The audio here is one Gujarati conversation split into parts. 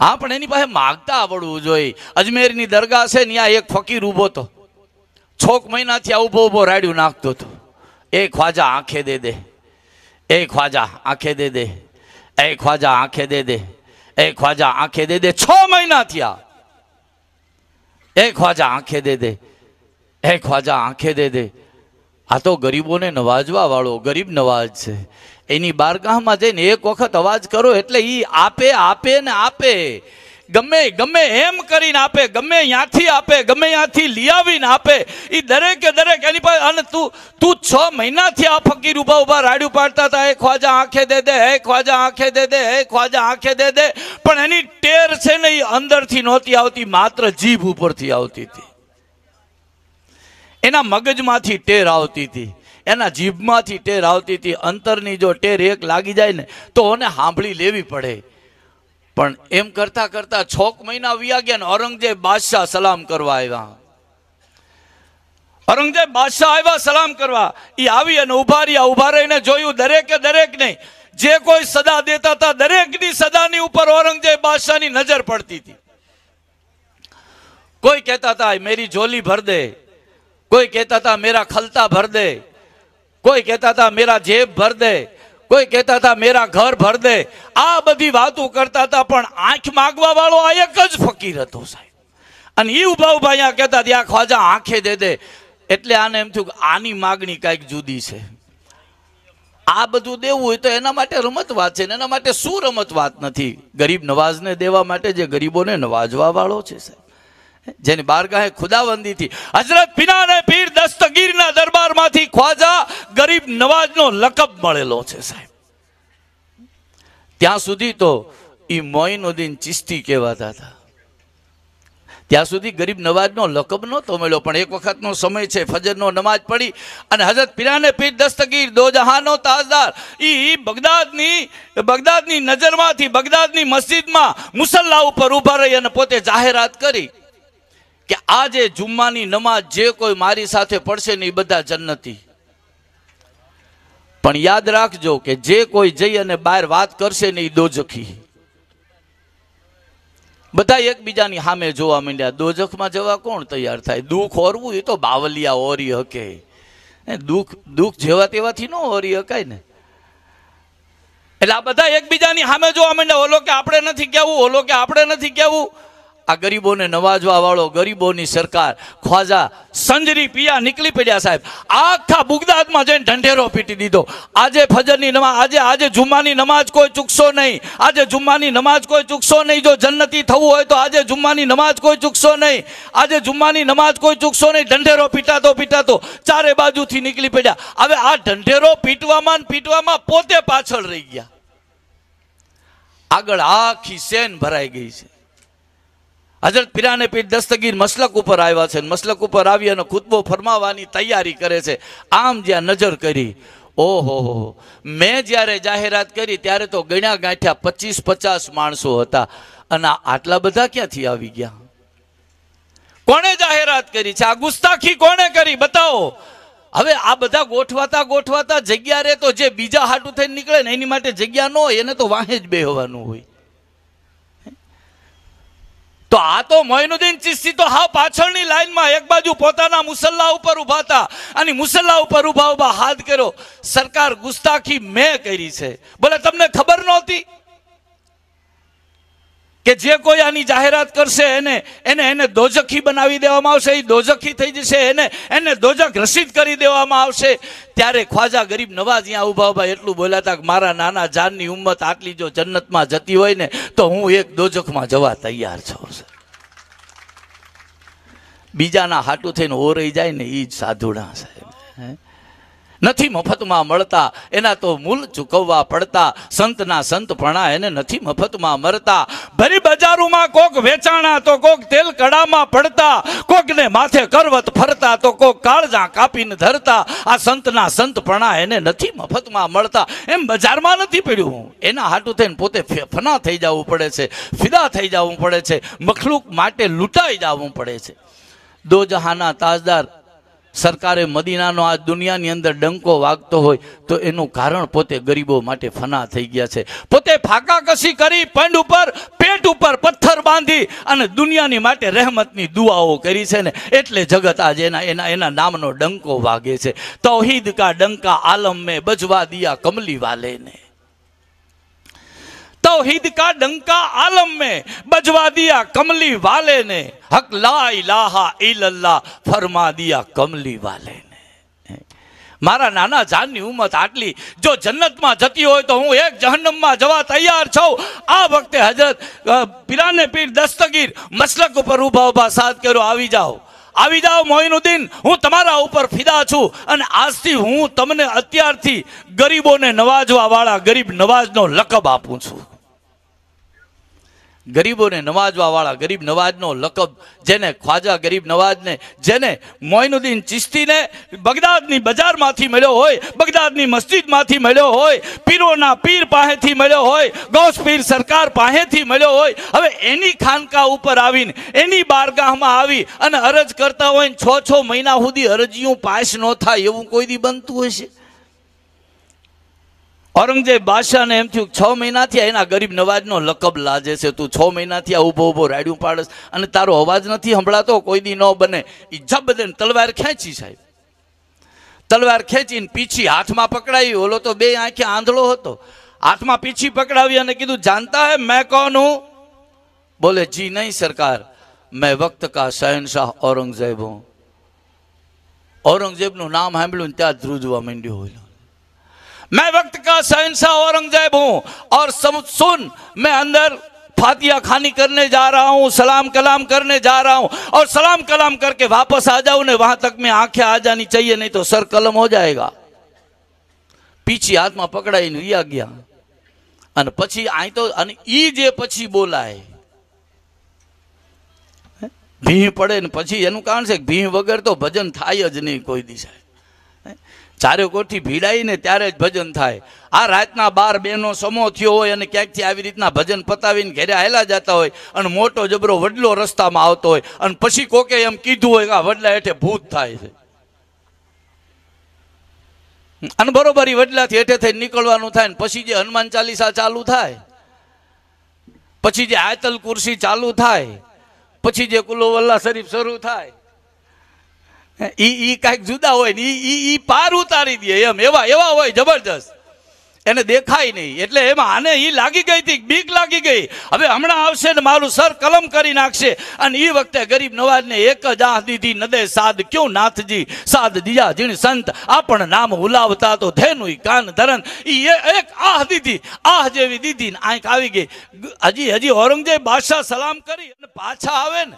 હા પણ એની પાસે માગતા આવડવું જોઈએ. અજમેરની દરગાહ છે ત્યાં એક ફકીર ઊભો હતો. છોક મહિનાથી આ ઊભો ઊભો રાડ્યું નાખતો હતો. એ ખ્વાજા, આંખે દે દે. એ ખ્વાજા, આંખે દે દે. એ ખ્વાજા, આંખે દે દે. એ ખ્વાજા, આંખે દે દે. છ મહિના થયા એ ખ્વાજા, આંખે દે દે. એ ખ્વાજા, આંખે દે દે. આ તો ગરીબોને નવાજવા વાળો ગરીબ નવાજ છે. એની બારગાહમાં જઈને એક વખત અવાજ કરો એટલે એ આપે આપે ને આપે. ગમે ગમે એમ કરીને આપે, ગમે ત્યાંથી આપે, ગમે ત્યાંથી લઈ આવીને આપે. એ દરેકે, દરેક એની પાસે, અને તું તું છ મહિનાથી આ ફકીર ઊભા ઊભા રાડ્યું પાડતા હતા. એ ખ્વાજા આંખે દે દે હે ખ્વાજા આંખે દે દે હે ખ્વાજા આંખે દે દે. પણ એની ટેર છે ને એ અંદરથી નહોતી આવતી, માત્ર જીભ ઉપરથી આવતી હતી. એના મગજમાંથી ટેર આવતી હતી. એના જીભમાંથી ટેર આવતી હતી. અંતરની જો ટેર એક લાગી જાય ને, તો એને સાંભળી લેવી પડે. પણ એમ કરતા કરતા છોક મહિના વિયા ગયા ને ઔરંગઝેબ બાદશાહ સલામ કરવા આવ્યા. ઔરંગઝેબ બાદશાહ આવ્યા સલામ કરવા. એ આવી અને ઊભા રહ્યા. ઊભા રહીને જોયું દરેકે દરેક નહીં. જે કોઈ સદા દેતા હતા, દરેકની સદાની ઉપર ઔરંગઝેબ બાદશાહની નજર પડતી હતી. કોઈ કહેતા હતા મેરી જોલી ભર દે. કોઈ કહેતા હતા, મેરા ખલતા ભર દે. કોઈ કહેતા હતા, મેરા જેબ ભર દે. કોઈ કહેતા હતા, મેરા ઘર ભર દે. આ બધી વાતો કરતા હતા, પણ આંખ માગવા વાળો આ એક જ ફકીર હતો સાહેબ. અને એ ઊભા ઊભા અહીંયા કહેતા હતા આ ખ્વાજા આંખે દે દે. એટલે આને એમ થયું કે આની માગણી કાંઈક જુદી છે. આ બધું દેવું હોય તો એના માટે રમત વાત છે ને એના માટે શું રમત વાત નથી? ગરીબ નવાજને દેવા માટે જે ગરીબોને નવાજવા વાળો છે સાહેબ. જેની બારગાહે ખુદાબંધી થી. હજરત પીનાને પીર દસ્તગીરના દરબારમાંથી ખ્વાજા ગરીબ નવાજનો લકબ મળેલો છે સાહેબ. ત્યાં સુધી તો ઈ મોઈનુદ્દીન ચિસ્તી કહેવાતા હતા. ત્યાં સુધી ગરીબ નવાજનો લકબ નહોતો મળ્યો, પણ એક વખતનો સમય છે, ફજરનો નમાજ પડી અને હજરત પીરાને પીર દસ્તગીર દો જહાનો તાજદાર એ બગદાદની બગદાદની નજરમાંથી, બગદાદની મસ્જિદમાં મુસલ્લા ઉપર ઊભા રહી અને પોતે જાહેરાત કરી. કે આજે જુમ્માની નમાજ જે કોઈ મારી સાથે પડશે ને એ બધા જન્નતી. પણ યાદ રાખજો કે જે કોઈ જઈ અને બહાર વાત કરશે ને એ દોજખી. બધા એકબીજાની સામે જોવા માંડ્યા, દોજખમાં જવા કોણ તૈયાર થાય? દુઃખ ઓરવું એ તો બાવલિયા ઓરી હકે. દુઃખ દુઃખ જેવા તેવાથી ન ઓરી હકાય ને. એટલે આ બધા એકબીજાની સામે જોવા માંડ્યા, ઓલો કે આપણે નથી કહેવું, ઓલો કે આપણે નથી કહેવું. આ ગરીબોને નવાજવા વાળો ગરીબોની સરકાર ખ્વાજા સંજરી પિયા નીકળી પડ્યા સાહેબ. આખા બુગદાદમાં જઈને ઢંઢેરો પીટી દીધો. આજે ફજરની નમાજ આજે આજે જુમ્માની નમાજ કોઈ ચૂકશો નહીં. આજે જુમ્માની નમાજ કોઈ ચૂકશો નહીં. જો જન્નતી થવું હોય તો આજે જુમ્માની નમાજ કોઈ ચૂકશો નહીં. આજે જુમ્માની નમાજ કોઈ ચૂકશો નહીં. ઢંઢેરો પીટાતો પીટાતો ચારે બાજુથી નીકળી પડ્યા. હવે આ ઢંઢેરો પીટવામાં પીટવામાં પોતે પાછળ રહી ગયા. આગળ આખી સેન ભરાઈ ગઈ છે. હજરત પીરાને પીર દસ્તગીર મસલક ઉપર આવ્યા છે મસલક ઉપર આવી અને ખુતબો ફરમાવવાની તૈયારી કરે છે. આમ જ્યાં નજર કરી, ઓહો, હો મેં જ્યારે જાહેરાત કરી ત્યારે તો ગણ્યા ગાંઠ્યા પચીસ પચાસ માણસો હતા. અને આટલા બધા ક્યાંથી આવી ગયા? કોણે જાહેરાત કરી છે? આ ગુસ્તાખી કોણે કરી? બતાવો. હવે આ બધા ગોઠવાતા ગોઠવાતા જગ્યા રે તો જે બીજા હાટું થઈને નીકળે ને એની માટે જગ્યા ન હોય, એને તો વાહે જ બેહવાનું હોય. તો આ તો મોઇનુદ્દીન ચિસ્તી તો હા પાછળની લાઈનમાં એક બાજુ પોતાના મુસલ્લા ઉપર ઊભા હતા. અને મુસલ્લા ઉપર ઊભા ઊભા હાથ કર્યો. સરકાર ગુસ્તાખી મેં કરી છે. બોલે તમને ખબર નહોતી કે જે કોઈ આની જાહેરાત કરશે એને એને એને દોજખી બનાવી દેવામાં આવશે એ દોજખી થઈ જશે, એને એને દોજખ રસીદ કરી દેવામાં આવશે. ત્યારે ખ્વાજા ગરીબ નવાજ અહીંયા ઊભા ઊભા એટલું બોલ્યા હતા કે મારા નાના જાનની ઉંમત આટલી જો જન્નતમાં જતી હોય ને, તો હું એક દોજખમાં જવા તૈયાર છું બીજાના હાટું થઈને ઓરઈ જાય ને એ જ સાધુણા સાહેબ. હે? નથી મફતમાં મળતા, એના તો મૂલ ચૂકવવા પડતા, સંતના સંતપણા એને નથી મફતમાં મળતા. ભરી બજારોમાં કોક વેચાણા તો કોક તેલ કડામાં પડતા, કોકને માથે કરવત ફરતા તો કોક કાળજા કાપીને ધરતા. આ સંતના સંતપણા એને નથી મફતમાં મળતા. એમ બજારમાં નથી પડ્યું એના હાટું થઈને પોતે ફના થઈ જવું પડે છે, ફિદા થઈ જવું પડે છે, મખલુક માટે લૂંટાઈ જવું પડે છે. દો જહાના તાજદાર સરકારે મદીનાનો આ દુનિયાની અંદર ડંકો વાગતો હોય તો એનું કારણ પોતે ગરીબો માટે ફના થઈ ગયા છે. પોતે ફાકા કસી કરી, પંડ ઉપર, પેટ ઉપર પથ્થર બાંધી અને દુનિયાની માટે રહેમતની દુઆઓ કરી છે ને, એટલે જગત આજે એના એના એના નામનો ડંકો વાગે છે. તૌહીદ કા ડંકા આલમ મેં બજવા દિયા કમલી વાલે तौहीद का डंका आलम में बजवा दिया कमली वाले ने हक ला इलाहा इल्लल्लाह फरमा दिया कमली वाले ने મારા નાના જાનની ઉંમત આટલી જો જન્નતમાં જતી હોય તો હું એક જહન્નમમાં જવા તૈયાર છું આ વખતે હજરત અ, પીરાને પીર દસ્તગીર મસલક ઉપર ઊભા ઊભા સાથ કર્યો આવી જાઓ આવી જાઓ મોઇનુદ્દીન હું તમારા ઉપર ફિદા છું અને આજથી હું તમને અત્યારથી ગરીબોને નવાજવા વાળા ગરીબ નવાજનો લકબ આપું છું ગરીબોને નવાજવાવાળા, ગરીબ નવાજનો લકબ જેને ખ્વાજા, ગરીબ નવાજને જેને મોઇનુદ્દીન ચિશ્તીને બગદાદની બજારમાંથી મળ્યો હોય, બગદાદની મસ્જિદમાંથી મળ્યો હોય, પીરોના પીર પાસેથી મળ્યો હોય, ગૌસ પીર સરકાર પાસેથી મળ્યો હોય, હવે એની ખાનકા ઉપર આવીને, એની બારગાહમાં આવી અને અરજ કરતા હોય છ છ મહિના સુધી અરજીઓ પાસ ન થાય એવું કોઈ દી બનતું હશે? ઔરંગઝેબ બાદશાહને એમ થયું છ મહિનાથી એના ગરીબ નવાજનો લકબ લાજે છે. તું છ મહિનાથી આ ઊભો ઊભો રાડ્યું પાડસ અને તારો અવાજ નથી સંભળાતો, કોઈ દી ન બને. એ જબદે તલવાર ખેંચી સાહેબ. તલવાર ખેંચીને પીછી હાથમાં પકડાવી ઓલો તો બે આંખે આંધળો હતો. હાથમાં પીછી પકડાવી અને કીધું જાણતા હે મેં કોણ બોલે, જી નહીં સરકાર, મેં વક્ત કા શહેનશાહ ઔરંગઝેબ હું. ઔરંગઝેબનું નામ સાંભળ્યું ત્યાં ધ્રુજવા માંડ્યું હોય मैं वक्त का शहनशाह औरंगजेब हूं और सम, सुन मैं अंदर फातिया खानी करने जा रहा हूं सलाम कलाम करने जा रहा हूं और सलाम कलाम करके वापस आ जाऊं ने वहां तक में आंखें आ जानी चाहिए नहीं तो सर कलम हो जाएगा પીછી હાથમાં પકડાઈને વિયા ગયા અને પછી અહીં તો અને ઈ જે પછી બોલાય ભીં પડે ને પછી એનું કારણ છે કે ભીં વગર તો ભજન થાય જ નહીં કોઈ દિશા ચારે કોઠી ભીડાઈને ત્યારે જ ભજન થાય. આ રાતના બાર બેનો સમો થયો હોય અને ક્યાંકથી આવી રીતના ભજન પતાવીને ઘરે આવેલા જતા હોય અને મોટો જબરો વડલો રસ્તામાં આવતો હોય અને પછી કોકે એમ કીધું હોય કે આ વડલા હેઠે ભૂત થાય છે. અને બરોબર વડલાથી હેઠે થઈ નીકળવાનું થાય ને પછી જે હનુમાન ચાલીસા ચાલુ થાય, પછી જે આયતલ કુર્સી ચાલુ થાય, પછી જે કુલો વલ્લા શરીફ શરૂ થાય ઈ ઈ કાંઈક જુદા હોય ને ઈ ઈ પાર ઉતારી દે એમ, એવા એવા હોય જબરજસ્ત. એને દેખાય નહીં. એટલે એમાં આને ઈ લાગી ગઈ હતી, બીક લાગી ગઈ. હવે હમણાં આવશે ને મારું સર કલમ કરી નાખશે. અને એ વખતે ગરીબ નવાજને એક જ આહ દીધી, નદે સાદ ક્યું નાથજી, સાદ દિયા જીણ સંત આપણ નામ હુલાવતા તો ધેનું કાન ધરન ઈ એક આહ દીધી આહ જેવી દીધી ને આંખ આવી ગઈ. હજી હજી ઔરંગઝેબ બાદશાહ સલામ કરી અને પાછા આવે ને.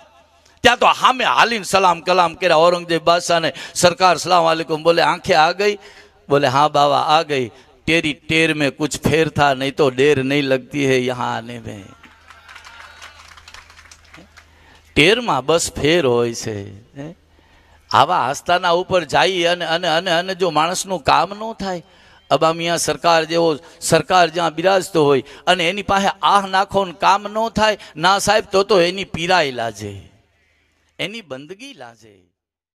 ત્યાં તો હામે હાલીને સલામ કલામ કર્યા. ઔરંગઝેબ બાદશાહને સરકાર સલામ આલિકુમ. બોલે, આંખે આ ગઈ? બોલે, હા બાવા, આ ગઈ. તેરી ટેર મેં કુછ ફેર થા, નહીં તો ડેર નહીં લગતી હે યહાં આને મેં. ટેરમાં બસ ફેર હોય છે આવા આસ્થાના ઉપર જાય અને અને અને અને જો માણસનું કામ ન થાય અબામિયા સરકાર જેવો, સરકાર જ્યાં બિરાજતો હોય અને એની પાસે આહ નાખો કામ ન થાય, ના સાહેબ, તો તો એની પીરાયેલા છે એની બંદગી લાજે.